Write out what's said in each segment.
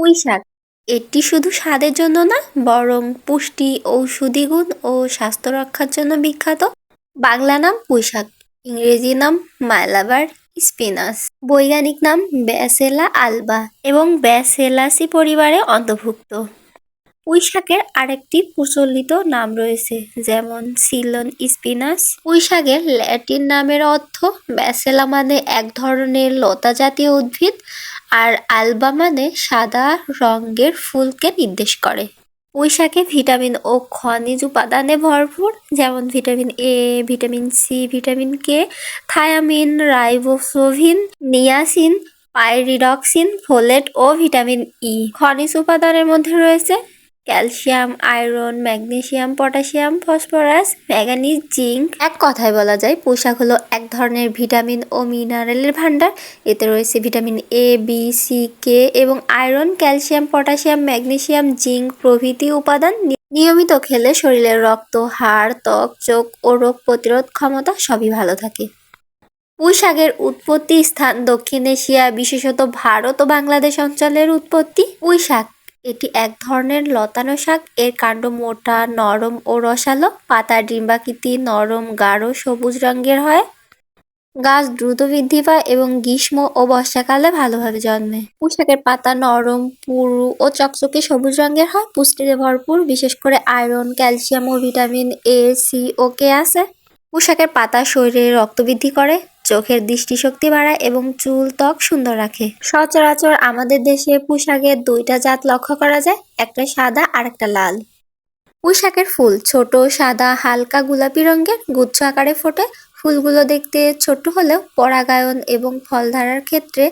পুঁই শাক এটি শুধু স্বাদের জন্য না, বরং পুষ্টি, ঔষধি গুণ ও স্বাস্থ্য রক্ষার জন্য বিখ্যাত। বাংলা নাম পুঁই শাক ইংরেজি নাম মালাবার স্পিনাস বৈজ্ঞানিক নাম ব্যাসেলা আলবা এবং ব্যাসেলাসি পরিবারে অন্তর্ভুক্ত। পুঁই শাকের আরেকটি প্রচলিত নাম রয়েছে, যেমন সিলন স্পিনাস। পুঁই শাকের ল্যাটিন নামের অর্থ ব্যাসেলা মানে এক ধরনের লতা জাতীয় উদ্ভিদ আর আলবা মানে সাদা রঙের ফুলকে নির্দেশ করে। পুঁই শাকে ভিটামিন ও খনিজ উপাদানে ভরপুর, যেমন vitamin A vitamin C vitamin K thiamine, riboflavin, niacin, pyridoxine, folate O vitamin E খনিজ উপাদানের মধ্যে রয়েছে calcium, iron, magnesium potassium phosphorus manganese zinc. এক কথায় বলা যায়, পোশাক হলো এক ধরনের ভিটামিন ও মিনারেলের ভান্ডার এতে রয়েছে vitamin A B C K এবং iron, calcium potassium magnesium, zinc প্রভৃতি উপাদান নিয়মিত খেলে শরীরের রক্ত, হাড়, ত্বক, চোখ ও রোগ প্রতিরোধ ক্ষমতা সবই ভালো থাকে। পুঁই শাকের উৎপত্তি স্থান দক্ষিণ এশিয়া, বিশেষত ভারত ও বাংলাদেশ অঞ্চলের উৎপত্তি। পুঁই শাক এটি এক ধরনের লতানো শাক। এর কাণ্ড মোটা, নরম ও রসালো। পাতা ডিম্বাকৃতি, নরম, গাঢ়, সবুজ রঙের হয়। গাছ দ্রুত বৃদ্ধি পায় এবং গ্রীষ্ম ও বর্ষাকালে ভালোভাবে জন্মে। পুঁইশাকের পাতা নরম, পুরু ও চকচকে সবুজ রঙের হয়। পুষ্টিতে ভরপুর, বিশেষ করে আয়রন, ক্যালসিয়াম ও ভিটামিন এ, সি ও কে আছে। পুঁশাকের পাতা শরীরে রক্ত বৃদ্ধি করে। চোখের দৃষ্টিশক্তি বাড়ায় এবং চুল ত্বক সুন্দর রাখে। সচরাচর আমাদের দেশে পোশাকের দুইটা জাত লক্ষ্য করা যায়, একটা সাদা আর একটা লাল। পুঁইশাকের ফুল ছোট, সাদা, হালকা গোলাপি রঙের, গুচ্ছ আকারে ফোটে। ফুলগুলো দেখতে ছোট হলেও পরাগায়ন এবং ফল ধারার ক্ষেত্রে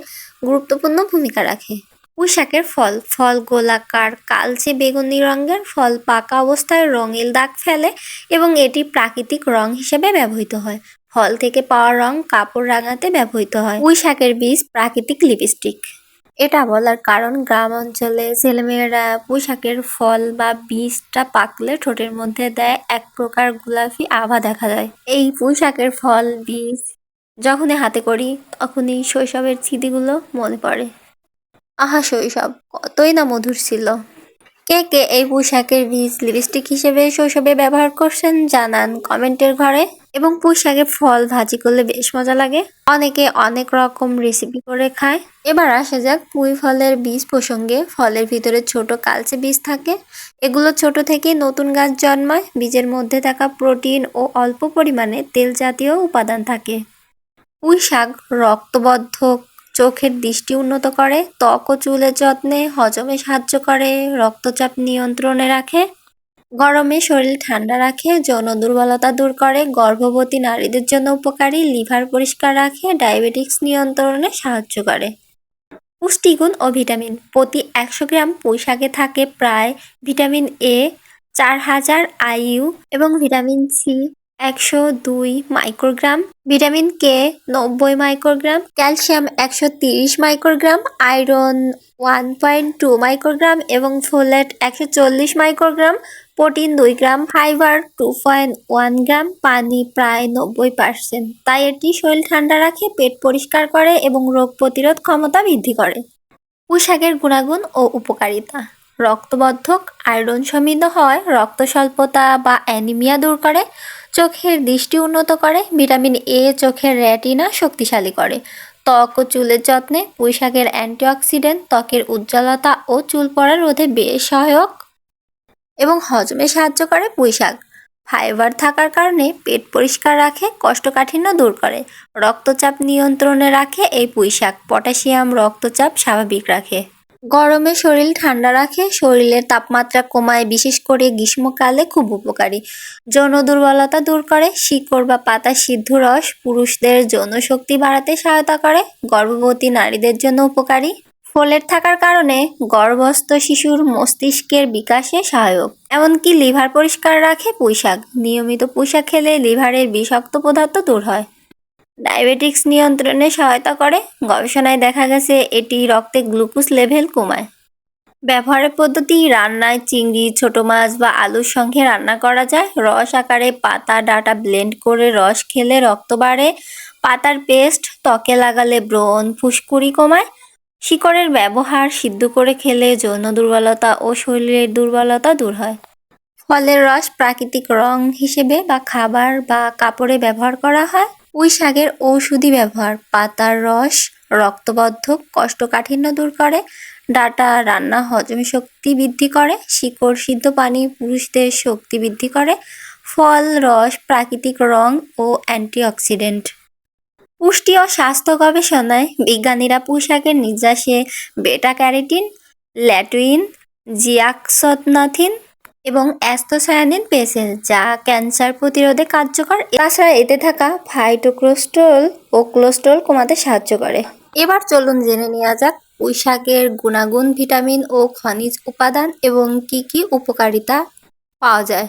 গুরুত্বপূর্ণ ভূমিকা রাখে। পুঁইশাকের ফল। ফল গোলাকার, কালচে বেগুনি রঙের, ফল পাকা অবস্থায় রঙিন দাগ ফেলে এবং এটি প্রাকৃতিক রং হিসেবে ব্যবহৃত হয়। ফল থেকে পাওয়া রং কাপড় রাঙাতে ব্যবহৃত হয়। পুঁই শাকের বীজ প্রাকৃতিক লিপস্টিক। এটা বলার কারণ গ্রাম অঞ্চলে ছেলেমেয়েরা পুঁই শাকের ফল বা বীজটা পাকলে ঠোঁটের মধ্যে দেয় এক প্রকার গোলাপি আভা দেখা যায়। এই পুঁই শাকের ফল, বীজ যখনই হাতে করি, তখনই শৈশবের স্মৃতিগুলো মনে পড়ে। আহা শৈশব, কতই না মধুর ছিল। কে কে এই পোশাকের বীজ লিপস্টিক হিসেবে শৈশবে ব্যবহার করছেন জানান কমেন্টের ঘরে। এবং পোশাকের ফল ভাজি করলে বেশ মজা লাগে। অনেকে অনেক রকম রেসিপি করে খায়। এবার আসা যাক পুঁই ফলের বীজ প্রসঙ্গে। ফলের ভিতরে ছোট কালচে বীজ থাকে। এগুলো ছোট থেকে নতুন গাছ জন্মায়। বীজের মধ্যে থাকা প্রোটিন ও অল্প পরিমাণে তেল জাতীয় উপাদান থাকে। পুঁই শাক রক্তবর্ধক চোখের দৃষ্টি উন্নত করে, ত্বক ও চুলের যত্নে হজমে সাহায্য করে, রক্তচাপ নিয়ন্ত্রণে রাখে, গরমে শরীর ঠান্ডা রাখে, যৌন দুর্বলতা দূর করে, গর্ভবতী নারীদের জন্য উপকারী, লিভার পরিষ্কার রাখে, ডায়াবেটিক্স নিয়ন্ত্রণে সাহায্য করে। পুষ্টিগুণ ও ভিটামিন, প্রতি একশো গ্রাম পুঁই শাকে থাকে প্রায় ভিটামিন এ, চার হাজার আইইউ এবং ভিটামিন সি একশো দুই মাইক্রোগ্রাম, ভিটামিন কে নব্বই মাইক্রোগ্রাম, ক্যালসিয়াম একশো তিরিশ microgram, iron one point two microgram এবং ফোলেট একশো চল্লিশ মাইক্রোগ্রাম, প্রোটিন দুই gram, fibre two point one gram, পানি প্রায় নব্বই পার্সেন্ট। তাই এটি শরীর ঠান্ডা রাখে, পেট পরিষ্কার করে এবং রোগ প্রতিরোধ ক্ষমতা বৃদ্ধি করে। পোশাকের গুণাগুণ ও উপকারিতা। রক্তবর্ধক আয়রন সমৃদ্ধ হয় রক্ত স্বল্পতা বা অ্যানিমিয়া দূর করে। চোখের দৃষ্টি উন্নত করে, ভিটামিন এ চোখের রেটিনা শক্তিশালী করে। ত্বক ও চুলের যত্নে পুঁইশাকের অ্যান্টিঅক্সিডেন্ট, ত্বকের উজ্জ্বলতা ও চুল পড়া রোধে বেশ সহায়ক এবং হজমে সাহায্য করে পুঁইশাক। ফাইবার থাকার কারণে পেট পরিষ্কার রাখে, কষ্টকাঠিন্য দূর করে। রক্তচাপ নিয়ন্ত্রণে রাখে এই পুঁইশাক, পটাশিয়াম রক্তচাপ স্বাভাবিক রাখে। গরমে শরীর ঠান্ডা রাখে, শরীরের তাপমাত্রা কমায়, বিশেষ করে গ্রীষ্মকালে খুব উপকারী। যৌন দুর্বলতা দূর করে, শিকড় বা পাতা সিদ্ধ রস পুরুষদের যৌন শক্তি বাড়াতে সহায়তা করে, গর্ভবতী নারীদের জন্য উপকারী। ফোলেট থাকার কারণে গর্ভস্থ শিশুর মস্তিষ্কের বিকাশে সহায়ক। এমনকি লিভার পরিষ্কার রাখে পুঁইশাক নিয়মিত পুঁইশাক খেলে লিভারের বিষাক্ত পদার্থ দূর হয়। ডায়াবেটিক্স নিয়ন্ত্রণে সহায়তা করে। গবেষণায় দেখা গেছে এটি রক্তে গ্লুকোজ লেভেল কমায়। ব্যবহারের পদ্ধতি, রান্নায় চিংড়ি, ছোট মাছ বা আলুর সঙ্গে রান্না করা যায়। রস আকারে পাতা, ডাটা ব্লেন্ড করে রস খেলে রক্ত বাড়ে। পাতার পেস্ট, ত্বকে লাগালে ব্রণ, ফুসকুড়ি কমায়। শিকড়ের ব্যবহার সিদ্ধ করে খেলে যৌন দুর্বলতা ও শরীরের দুর্বলতা দূর হয়। ফলের রস প্রাকৃতিক রং হিসেবে বা খাবার বা কাপড়ে ব্যবহার করা হয়। পুঁই শাকের ঔষধি ব্যবহার। পাতার রস রক্তবদ্ধক কষ্টকাঠিন্য দূর করে, ডাটা রান্না হজম শক্তি বৃদ্ধি করে, শিকড় সিদ্ধ পানি পুরুষদের শক্তি বৃদ্ধি করে, ফল, রস, প্রাকৃতিক রং ও অ্যান্টিঅক্সিডেন্ট। পুষ্টি ও স্বাস্থ্য গবেষণায় বিজ্ঞানীরা পোশাকের নির্যাসে বেটা ক্যারোটিন ল্যাটুইন জিয়াক্সনাথিন এবং অ্যাস্তোসায়ানিন পেয়েছেন যা ক্যান্সার প্রতিরোধে কার্যকর তাছাড়া এতে থাকা ফাইটোক্রোস্টল ও কোলেস্ট্রল কমাতে সাহায্য করে। এবার চলুন জেনে নেওয়া যাক পুঁইশাকের গুণাগুণ, ভিটামিন ও খনিজ উপাদান এবং কি কি উপকারিতা পাওয়া যায়।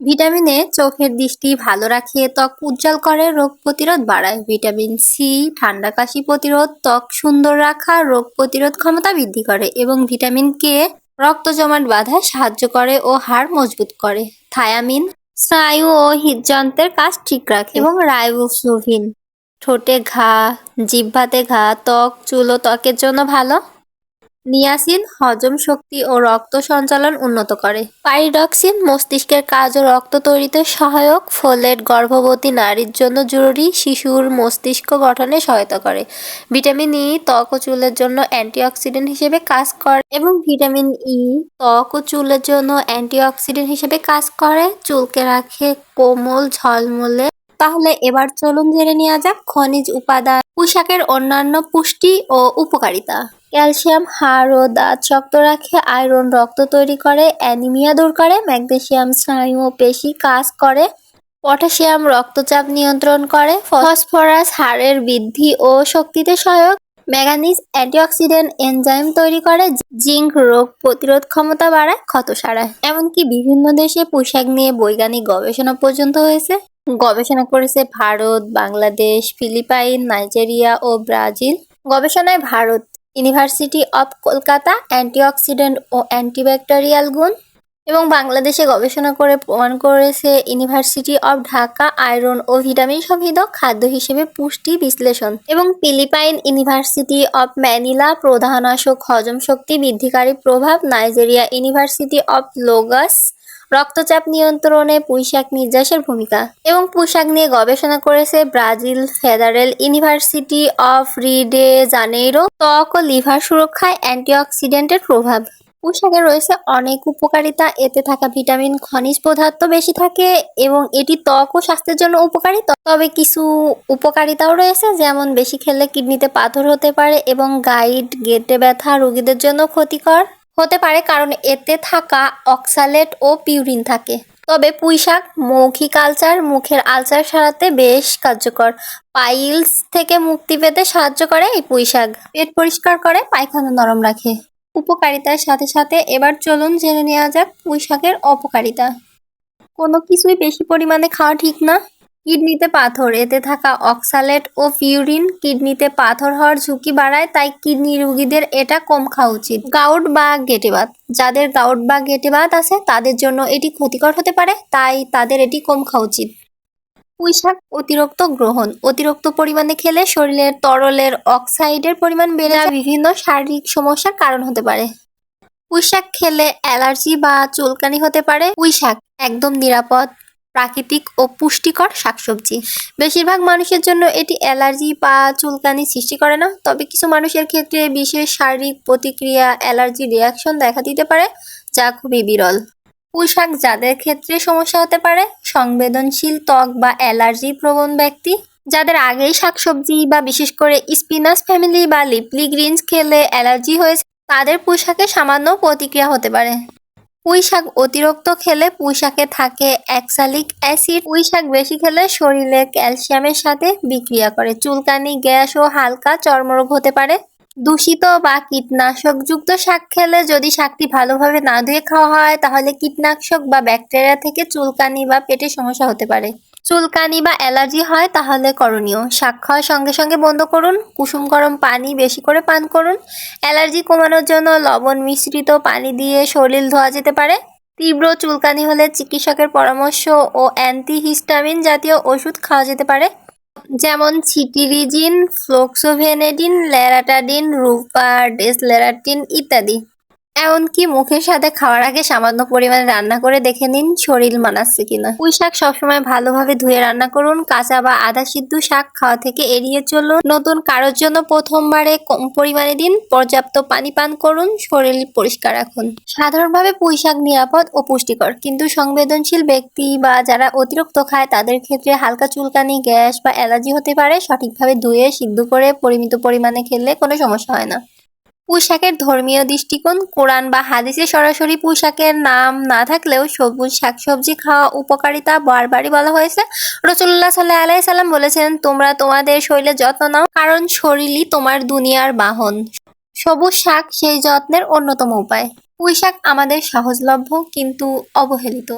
ভিটামিন এ চোখের দৃষ্টি ভালো রাখে ত্বক উজ্জ্বল করে, রোগ প্রতিরোধ বাড়ায়। ভিটামিন সি ঠান্ডা কাশি প্রতিরোধ, ত্বক সুন্দর রাখা, রোগ প্রতিরোধ ক্ষমতা বৃদ্ধি করে এবং ভিটামিন কে রক্ত জমাট বাঁধায় সাহায্য করে ও হাড় মজবুত করে। থায়ামিন, স্নায়ু ও হৃদযন্ত্রের কাজ ঠিক রাখে এবং রাইবোফ্লোভিন। ঠোঁটে ঘা, জিহ্বাতে ঘা, ত্বক, চুল ও ত্বকের জন্য ভালো। নিয়াসিন হজম শক্তি ও রক্ত সঞ্চালন উন্নত করে। পাইরিডক্সিন মস্তিষ্কের কাজ ও রক্ত তৈরিতে সহায়ক। ফোলেট গর্ভবতী নারীর জন্য জরুরি। শিশুর মস্তিষ্ক গঠনে সহায়তা করে। ভিটামিন ই, ত্বক ও চুলের জন্য অ্যান্টিঅক্সিডেন্ট হিসেবে কাজ করে এবং ভিটামিন ই, ত্বক ও চুলের জন্য অ্যান্টিঅক্সিডেন্ট হিসেবে কাজ করে। চুলকে রাখে কোমল, ঝলমলে। তাহলে এবার চলুন জেনে নেওয়া যাক খনিজ উপাদান, পোশাকের অন্যান্য পুষ্টি ও উপকারিতা। ক্যালসিয়াম, হাড় ও দাঁত শক্ত রাখে, আয়রন, রক্ত তৈরি করে, অ্যানিমিয়া দূর করে, ম্যাগনেসিয়াম, স্নায়ু ও পেশি কাজ করে, পটাশিয়াম রক্তচাপ নিয়ন্ত্রণ করে, ফসফরাস হাড়ের বৃদ্ধি ও শক্তিতে সহায়ক ম্যাঙ্গানিজ অ্যান্টিঅক্সিডেন্ট এনজাইম তৈরি করে, জিঙ্ক রোগ প্রতিরোধ ক্ষমতা বাড়ায়, ক্ষত সারায়। এমনকি বিভিন্ন দেশে পোশাক নিয়ে বৈজ্ঞানিক গবেষণা পর্যন্ত হয়েছে। গবেষণা করেছে ভারত, বাংলাদেশ, ফিলিপাইন, নাইজেরিয়া ও ব্রাজিল। গবেষণায় Bharat university of Kolkata antioxidant O antibacterial গুণ এবং বাংলাদেশে গবেষণা করে প্রমাণ করেছে ইউনিভার্সিটি অব ঢাকা আয়রন ও ভিটামিন সমৃদ্ধ খাদ্য হিসেবে পুষ্টি বিশ্লেষণ এবং ফিলিপাইন ইউনিভার্সিটি অব ম্যানিলা প্রধানাশক হজম শক্তি বৃদ্ধিকারী প্রভাব নাইজেরিয়া ইউনিভার্সিটি অব লোগাস রক্তচাপ নিয়ন্ত্রণে পুঁইশাক নির্যাসের ভূমিকা এবং পুঁইশাক নিয়ে গবেষণা করেছে Brazil federal university of Rio de Janeiro ত্বক ও লিভার সুরক্ষায় অ্যান্টিঅক্সিডেন্টের প্রভাব। পুঁইশাকে রয়েছে অনেক উপকারিতা, এতে থাকা ভিটামিন, খনিজ পদার্থ বেশি থাকে এবং এটি ত্বক ও স্বাস্থ্যের জন্য উপকারী। তবে কিছু উপকারিতাও রয়েছে, যেমন বেশি খেলে কিডনিতে পাথর হতে পারে এবং গাইড গেটে ব্যথা রোগীদের জন্য ক্ষতিকর। হতে পারে কারণ এতে থাকা অক্সালেট ও পিউরিন থাকে। তবে পুঁইশাক, মৌখিক আলচার মুখের আলচার সারাতে বেশ কার্যকর। পাইলস থেকে মুক্তি পেতে সাহায্য করে এই পুঁইশাক। পেট পরিষ্কার করে, পায়খানা নরম রাখে। উপকারিতার সাথে সাথে এবার চলুন জেনে নেওয়া যাক পুঁইশাকের অপকারিতা। কোনো কিছুই বেশি পরিমাণে খাওয়া ঠিক না। কিডনিতে পাথর, এতে থাকা অক্সালেট ও পিউরিন কিডনিতে পাথর হওয়ার ঝুঁকি বাড়ায়, তাই কিডনি রোগীদের এটা কম খাওয়া উচিত। গাউট বা গেটেবাত যাদের গাউট বা গেটেবাত আছে, তাদের জন্য এটি ক্ষতিকর হতে পারে, তাই তাদের এটি কম খাওয়া উচিত। পুঁইশাক অতিরিক্ত গ্রহণ, অতিরিক্ত পরিমাণে খেলে শরীরের তরলের অক্সাইডের পরিমাণ বেড়ে বিভিন্ন শারীরিক সমস্যার কারণ হতে পারে। পুঁইশাক খেলে অ্যালার্জি বা চুলকানি হতে পারে। পুঁইশাক একদম নিরাপদ প্রাকৃতিক ও পুষ্টিকর শাকসবজি। বেশিরভাগ মানুষের জন্য এটি অ্যালার্জি বা চুলকানি সৃষ্টি করে না, তবে কিছু মানুষের ক্ষেত্রে বিশেষ শারীরিক প্রতিক্রিয়া, অ্যালার্জি রিয়াকশন দেখা দিতে পারে, যা খুবই বিরল। পোশাক যাদের ক্ষেত্রে সমস্যা হতে পারে, সংবেদনশীল ত্বক বা অ্যালার্জি প্রবণ ব্যক্তি, যাদের আগেই শাকসবজি বা বিশেষ করে স্পিনাস ফ্যামিলি বা লিপলি গ্রিনস খেলে অ্যালার্জি হয়েছে, তাদের পোশাকে সামান্য প্রতিক্রিয়া হতে পারে। পুঁই শাক অতিরিক্ত খেলে পুঁই শাকে থাকে অ্যাক্সালিক অ্যাসিড। পুঁই শাক বেশি খেলে শরীরে ক্যালসিয়ামের সাথে বিক্রিয়া করে। চুলকানি, গ্যাস ও হালকা চর্মরোগ হতে পারে। দূষিত বা কীটনাশক যুক্ত শাক খেলে যদি শাকটি ভালোভাবে না ধুয়ে খাওয়া হয়, তাহলে কীটনাশক বা ব্যাকটেরিয়া থেকে চুলকানি বা পেটের সমস্যা হতে পারে। চুলকানি বা অ্যালার্জি হয়, তাহলে করণীয়। শাক খাওয়ার সঙ্গে সঙ্গে বন্ধ করুন। কুসুম গরম পানি বেশি করে পান করুন। অ্যালার্জি কমানোর জন্য লবণ মিশ্রিত পানি দিয়ে শরীর ধোয়া যেতে পারে। তীব্র চুলকানি হলে চিকিৎসকের পরামর্শ ও অ্যান্টিহিস্টামিন জাতীয় ওষুধ খাওয়া যেতে পারে। যেমন ছিটিরিজিন, ফ্লোক্সোভেনেডিন, ল্যারাটাডিন রুপার ডেসলেরাটিন ইত্যাদি। এমনকি মুখের সাথে খাওয়ার আগে সামান্য পরিমাণে রান্না করে দেখে নিন শরীর মানাচ্ছে কিনা। পুঁই শাক সবসময় ভালোভাবে ধুয়ে রান্না করুন, কাঁচা বা আধা সিদ্ধ শাক খাওয়া থেকে এড়িয়ে চলুন। নতুন কারোর জন্য প্রথমবারে কম পরিমাণে দিন, পর্যাপ্ত পানি পান করুন, শরীর পরিষ্কার রাখুন। সাধারণভাবে পুঁই শাক নিরাপদ ও পুষ্টিকর, কিন্তু সংবেদনশীল ব্যক্তি বা যারা অতিরিক্ত খায়, তাদের ক্ষেত্রে হালকা চুলকানি, গ্যাস বা অ্যালার্জি হতে পারে। সঠিকভাবে ধুয়ে, সিদ্ধ করে পরিমিত পরিমাণে খেলে কোনো সমস্যা হয় না। পুঁইশাকের ধর্মীয় দৃষ্টিকোণ, কোরআন বা হাদিসে সরাসরি পুঁইশাকের নাম না থাকলেও সবুজ শাকসবজি খাওয়া উপকারিতা বারবারই বলা হয়েছে। রসুল্লাহ সাল্লাহ আলাই সাল্লাম বলেছেন, তোমরা তোমাদের শরীরের যত্ন নাও, কারণ শরীরই তোমার দুনিয়ার বাহন। সবুজ শাক সেই যত্নের অন্যতম উপায়। পুঁইশাক আমাদের সহজলভ্য, কিন্তু অবহেলিত।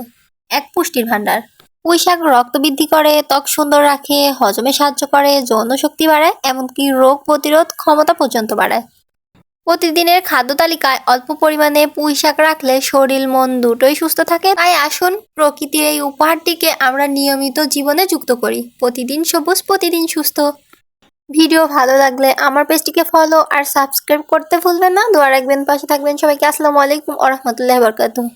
এক পুষ্টির ভাণ্ডার। পুঁইশাক রক্ত বৃদ্ধি করে, ত্বক সুন্দর রাখে, হজমে সাহায্য করে, যৌন শক্তি বাড়ায়, এমনকি রোগ প্রতিরোধ ক্ষমতা পর্যন্ত বাড়ায়। প্রতিদিনের খাদ্য তালিকায় অল্প পরিমাণে পুঁই শাক রাখলে শরীর, মন দুটোই সুস্থ থাকে। তাই আসুন, প্রকৃতির এই উপহারটিকে আমরা নিয়মিত জীবনে যুক্ত করি। প্রতিদিন সবুজ, প্রতিদিন সুস্থ। ভিডিও ভালো লাগলে আমার পেজটিকে ফলো আর সাবস্ক্রাইব করতে ভুলবেন না। দোয়া রাখবেন, পাশে থাকবেন সবাইকে। আসসালামু আলাইকুম আ রহমতুল্লাহ বরকাতুহ।